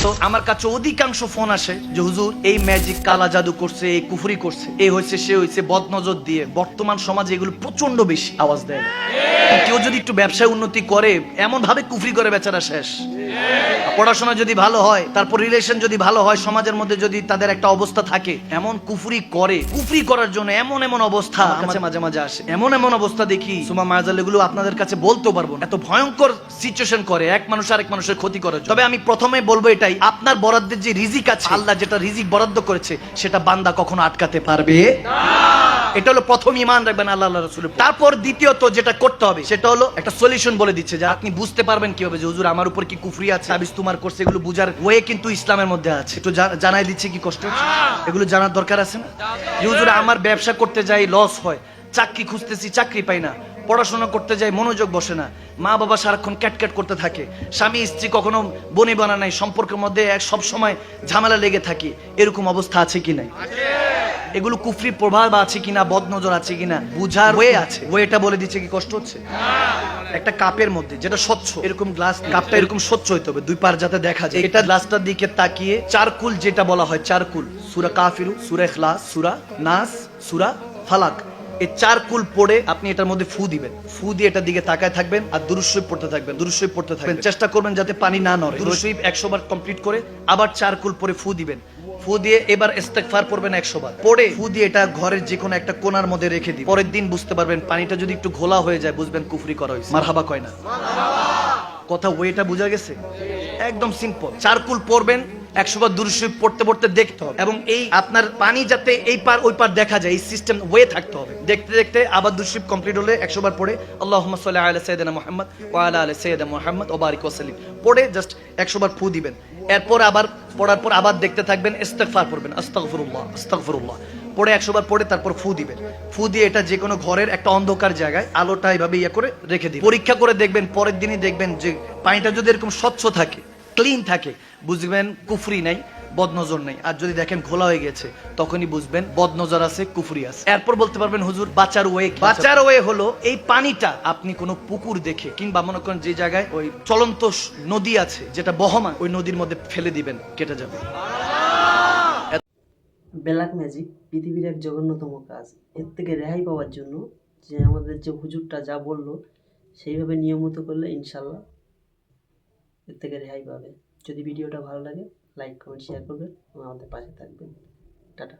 আছো? আমার কাছে অধিকাংশ ফোন আসে যে হুজুর এই ম্যাজিক কালা জাদু করছে এই কুফরি করছে এই হয়েছে সে হয়েছে বদনজর দিয়ে বর্তমান সমাজে এগুলো প্রচণ্ড বেশি আওয়াজ দেয়। কেউ যদি একটু ব্যবসায় উন্নতি করে এমন ভাবে কুফরি করে বেচারা শেষ। পড়াশোনা যদি ভালো হয় তারপর রিলেশন যদি ভালো হয় সমাজের মধ্যে যদি তাদের একটা অবস্থা থাকে এমন কুফরি করে কুফরি করার জন্য এমন এমন অবস্থা কাছে মাঝে মাঝে আসে। এমন এমন অবস্থা দেখি সুমা মাজাল এগুলো আপনাদের কাছে বলতেও পারব না। এত ভয়ঙ্কর সিচুয়েশন করে এক মানুষ আরেক মানুষের ক্ষতি জন্য। তবে আমি প্রথমে বলব এটাই আপনার বরাদ্দের যে রিজিক আছে আল্লাহ যেটা রিজিক বরাদ্দ করেছে সেটা বান্দা কখনো আটকাতে পারবে? এটা হলো প্রথম ইমান রাখবেন আল্লাহ রসুলের তারপর দ্বিতীয়ত যেটা করতে হবে সেটা হলো একটা সলিউশন বলে দিচ্ছে যে আপনি বুঝতে পারবেন কীভাবে যে হুজুর আমার উপর কি কুফরি আছে আবিস তোমার করছে এগুলো বুঝার ওয়ে কিন্তু ইসলামের মধ্যে আছে। একটু জানাই দিচ্ছে কি কষ্ট হচ্ছে? এগুলো জানার দরকার আছে না? যে হুজুর আমার ব্যবসা করতে যাই লস হয়। চাকরি খুঁজতেছি চাকরি পাই না। পড়াশোনা করতে যায়, মনোযোগ বসে না। মা বাবা সারাক্ষণ ক্যাটক্যাট করতে থাকে। স্বামী, স্ত্রী কখনো বনি বানা নাই। সম্পর্কের মধ্যে এক সব সময় ঝামেলা লেগে থাকে। এরকম অবস্থা আছে কি নাই? এগুলো কুফরি প্রভাব আছে কিনা বদনজর আছে কিনা বুঝার ওয়ে আছে। ওয়েটা বলে দিচ্ছে কি কষ্ট হচ্ছে? একটা কাপের মধ্যে, যেটা স্বচ্ছ। এরকম গ্লাস, কাপটা এরকম স্বচ্ছ হইতে হবে। দুই পার যাতে দেখা যায়। এটা গ্লাসটার দিকে তাকিয়ে চারকুল যেটা বলা হয় চারকুল। সুরা কাফিরু সুরা ইখলাস, সুরা নাস, সুরা ফালাক। এই চার কুল পড়ে আপনি এটার মধ্যে ফু দিবেন। ফু দিয়ে এটার দিকে তাকায় থাকবেন আর দুরুশরীফ পড়তে থাকবেন দুরুশরীফ পড়তে থাকবেন। চেষ্টা করবেন যাতে পানি না নড়ে। দুরুশরীফ একশো বার কমপ্লিট করে আবার চার কুল পরে ফু দিবেন। ফু দিয়ে এবার ইস্তেগফার পড়বেন একশো বার। পড়ে ফু দিয়ে এটা ঘরের যে কোনো একটা কোনার মধ্যে রেখে দিন পরের দিন বুঝতে পারবেন পানিটা যদি একটু ঘোলা হয়ে যায়, বুঝবেন কুফরি করা হয়েছে। মারহাবা কয় না? কথা ওয়েটা বোঝা গেছে? একদম সিম্পল চারকুল পড়বেন একশো বার দুরুশরীফ পড়তে পড়তে দেখতে হবে। এবং এই আপনার পানি যাতে এই পার ওই পার দেখা যায় এই সিস্টেম ওয়ে থাকতে হবে। দেখতে দেখতে আবার দুরুশরীফ কমপ্লিট হলে একশো বার পড়ে আল্লাহ সাল্লাহ আলা সৈয়দানা মোহাম্মদ ওয়ালা আলা সৈয়দা মোহাম্মদ ওবারিক ওসালিম পড়ে জাস্ট একশো বার ফু দিবেন। এরপর আবার পড়ার পর আবার দেখতে থাকবেন ইস্তেগফার পড়বেন আস্তাগফিরুল্লাহ আস্তাগফিরুল্লাহ। পড়ে একশো বার পড়ে তারপর ফু দিবেন। ফু দিয়ে এটা যে কোনো ঘরের একটা অন্ধকার জায়গায় আলোটা এইভাবে ইয়ে করে রেখে দিবেন। পরীক্ষা করে দেখবেন পরের দিনই দেখবেন যে পানিটা যদি এরকম স্বচ্ছ থাকে ক্লিন থাকে। বুঝবেন কুফরি নাই বদনজর নাই। আর যদি দেখেন খোলা হয়ে গেছে তখনই বুঝবেন বদনজর আছে কুফরি আছে। এরপর বলতে পারবেন হুজুর বাঁচার ওয়ে বাঁচার ওয়ে হলো এই পানিটা আপনি কোনো পুকুর দেখে কিংবা মনে করেন যে জায়গায় ওই চলন্ত নদী আছে যেটা বহমান ওই নদীর মধ্যে ফেলে দিবেন কেটে যাবে। ব্ল্যাক ম্যাজিক পৃথিবীর এক জঘন্যতম কাজ। এর থেকে রেহাই পাওয়ার জন্য যে আমাদের যে হুজুরটা যা বলল সেইভাবে নিয়মিত করলে ইনশাল্লাহ এর থেকে রেহাই পাবে। যদি ভিডিওটা ভালো লাগে লাইক কমেন্ট শেয়ার করবেন এবং আমাদের পাশে থাকবেন। টাটা।